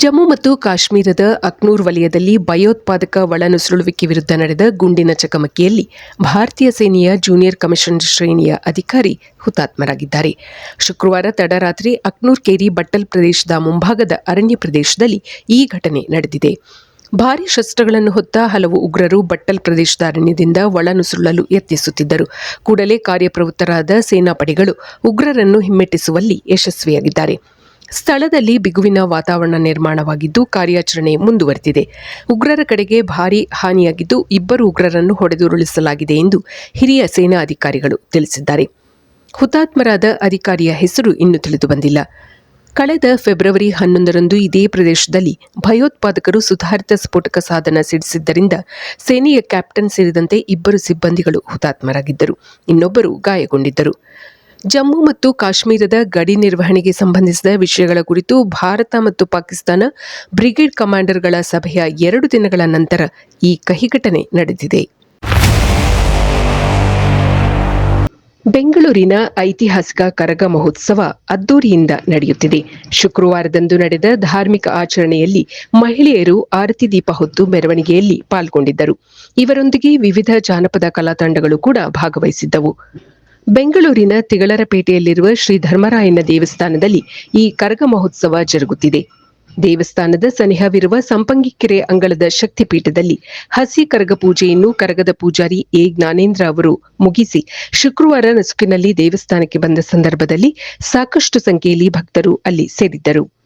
ಜಮ್ಮು ಮತ್ತು ಕಾಶ್ಮೀರದ ಅಕ್ನೂರ್ ವಲಯದಲ್ಲಿ ಭಯೋತ್ಪಾದಕ ಒಳನುಸುಳುವಿಕೆ ವಿರುದ್ಧ ನಡೆದ ಗುಂಡಿನ ಚಕಮಕಿಯಲ್ಲಿ ಭಾರತೀಯ ಸೇನೆಯ ಜೂನಿಯರ್ ಕಮಿಷನ್ ಶ್ರೇಣಿಯ ಅಧಿಕಾರಿ ಹುತಾತ್ಮರಾಗಿದ್ದಾರೆ. ಶುಕ್ರವಾರ ತಡರಾತ್ರಿ ಅಕ್ನೂರ್ ಕೇರಿ ಬಟ್ಟಲ್ ಪ್ರದೇಶದ ಮುಂಭಾಗದ ಅರಣ್ಯ ಪ್ರದೇಶದಲ್ಲಿ ಈ ಘಟನೆ ನಡೆದಿದೆ. ಭಾರೀ ಶಸ್ತ್ರಗಳನ್ನು ಹೊತ್ತ ಹಲವು ಉಗ್ರರು ಬಟ್ಟಲ್ ಪ್ರದೇಶದ ಅರಣ್ಯದಿಂದ ಒಳನುಸುಳಲು ಯತ್ನಿಸುತ್ತಿದ್ದರು. ಕೂಡಲೇ ಕಾರ್ಯಪ್ರವೃತ್ತರಾದ ಸೇನಾಪಡೆಗಳು ಉಗ್ರರನ್ನು ಹಿಮ್ಮೆಟ್ಟಿಸುವಲ್ಲಿ ಯಶಸ್ವಿಯಾಗಿದ್ದಾರೆ. ಸ್ಥಳದಲ್ಲಿ ಬಿಗುವಿನ ವಾತಾವರಣ ನಿರ್ಮಾಣವಾಗಿದ್ದು ಕಾರ್ಯಾಚರಣೆ ಮುಂದುವರೆದಿದೆ. ಉಗ್ರರ ಕಡೆಗೆ ಭಾರೀ ಹಾನಿಯಾಗಿದ್ದು ಇಬ್ಬರು ಉಗ್ರರನ್ನು ಹೊಡೆದುರುಳಿಸಲಾಗಿದೆ ಎಂದು ಹಿರಿಯ ಸೇನಾ ಅಧಿಕಾರಿಗಳು ತಿಳಿಸಿದ್ದಾರೆ. ಹುತಾತ್ಮರಾದ ಅಧಿಕಾರಿಯ ಹೆಸರು ಇನ್ನೂ ತಿಳಿದುಬಂದಿಲ್ಲ. ಕಳೆದ ಫೆಬ್ರವರಿ ಹನ್ನೊಂದರಂದು ಇದೇ ಪ್ರದೇಶದಲ್ಲಿ ಭಯೋತ್ಪಾದಕರು ಸುಧಾರಿತ ಸ್ಫೋಟಕ ಸಾಧನ ಸಿಡಿಸಿದ್ದರಿಂದ ಸೇನೆಯ ಕ್ಯಾಪ್ಟನ್ ಸೇರಿದಂತೆ ಇಬ್ಬರು ಸಿಬ್ಬಂದಿಗಳು ಹುತಾತ್ಮರಾಗಿದ್ದರು. ಇನ್ನೊಬ್ಬರು ಗಾಯಗೊಂಡಿದ್ದರು. ಜಮ್ಮು ಮತ್ತು ಕಾಶ್ಮೀರದ ಗಡಿ ನಿರ್ವಹಣೆಗೆ ಸಂಬಂಧಿಸಿದ ವಿಷಯಗಳ ಕುರಿತು ಭಾರತ ಮತ್ತು ಪಾಕಿಸ್ತಾನ ಬ್ರಿಗೇಡ್ ಕಮಾಂಡರ್ಗಳ ಸಭೆಯ ಎರಡು ದಿನಗಳ ನಂತರ ಈ ಕಹಿ ಘಟನೆ ನಡೆದಿದೆ. ಬೆಂಗಳೂರಿನ ಐತಿಹಾಸಿಕ ಕರಗ ಮಹೋತ್ಸವ ಅದ್ದೂರಿಯಿಂದ ನಡೆಯುತ್ತಿದೆ. ಶುಕ್ರವಾರದಂದು ನಡೆದ ಧಾರ್ಮಿಕ ಆಚರಣೆಯಲ್ಲಿ ಮಹಿಳೆಯರು ಆರತಿ ದೀಪ ಹೊತ್ತು ಮೆರವಣಿಗೆಯಲ್ಲಿ ಪಾಲ್ಗೊಂಡಿದ್ದರು. ಇವರೊಂದಿಗೆ ವಿವಿಧ ಜಾನಪದ ಕಲಾ ತಂಡಗಳು ಕೂಡ ಭಾಗವಹಿಸಿದ್ದವು. ಬೆಂಗಳೂರಿನ ತಿಗಳರಪೇಟೆಯಲ್ಲಿರುವ ಶ್ರೀ ಧರ್ಮರಾಯನ ದೇವಸ್ಥಾನದಲ್ಲಿ ಈ ಕರಗ ಮಹೋತ್ಸವ ಜರುಗುತ್ತಿದೆ. ದೇವಸ್ಥಾನದ ಸನಿಹವಿರುವ ಸಂಪಂಗಿಕೆರೆ ಅಂಗಳದ ಶಕ್ತಿಪೀಠದಲ್ಲಿ ಹಸಿ ಕರಗ ಪೂಜೆಯನ್ನು ಕರಗದ ಪೂಜಾರಿ ಎ. ಜ್ಞಾನೇಂದ್ರ ಅವರು ಮುಗಿಸಿ ಶುಕ್ರವಾರ ನಸುಕಿನಲ್ಲಿ ದೇವಸ್ಥಾನಕ್ಕೆ ಬಂದ ಸಂದರ್ಭದಲ್ಲಿ ಸಾಕಷ್ಟು ಸಂಖ್ಯೆಯಲ್ಲಿ ಭಕ್ತರು ಅಲ್ಲಿ ಸೇರಿದ್ದರು.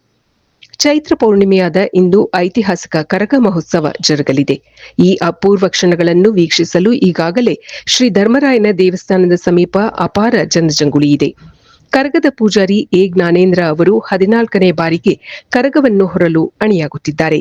ಚೈತ್ರ ಪೌರ್ಣಿಮೆಯಾದ ಇಂದು ಐತಿಹಾಸಿಕ ಕರಗ ಮಹೋತ್ಸವ ಜರುಗಲಿದೆ. ಈ ಅಪೂರ್ವ ಕ್ಷಣಗಳನ್ನು ವೀಕ್ಷಿಸಲು ಈಗಾಗಲೇ ಶ್ರೀ ಧರ್ಮರಾಯನ ದೇವಸ್ಥಾನದ ಸಮೀಪ ಅಪಾರ ಜನಜಂಗುಳಿ ಇದೆ. ಕರಗದ ಪೂಜಾರಿ ಎ ಜ್ಞಾನೇಂದ್ರ ಅವರು ಹದಿನಾಲ್ಕನೇ ಬಾರಿಗೆ ಕರಗವನ್ನು ಹೊರಲು ಅಣಿಯಾಗುತ್ತಿದ್ದಾರೆ.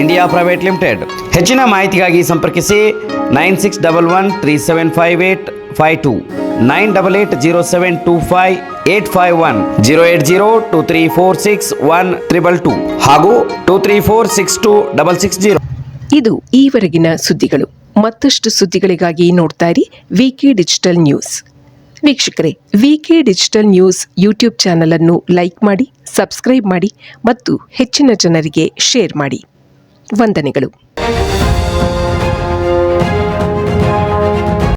India private limited. ಹೆಚ್ಚಿನ ಮಾಹಿತಿಗಾಗಿ ಸಂಪರ್ಕಿಸಿ nine six double one three seven five eight five two, nine double eight zero seven two five eight five one, zero eight zero two three four six one triple two ಹಾಗೂ two three four six two double six zero. ಇದು ಈವರೆಗಿನ ಸುದ್ದಿಗಳು. ಮತ್ತಷ್ಟು ಸುದ್ದಿಗಳಿಗಾಗಿ ನೋಡ್ತಾ ಇರಿ VK digital news ವೀಕ್ಷಕರೇ VK digital news YouTube channel ಅನ್ನು ಲೈಕ್ ಮಾಡಿ ಸಬ್ಸ್ಕ್ರೈಬ್ ಮಾಡಿ ಮತ್ತು ಹೆಚ್ಚಿನ ಜನರಿಗೆ ಶೇರ್ ಮಾಡಿ. ವಂದನೆಗಳು.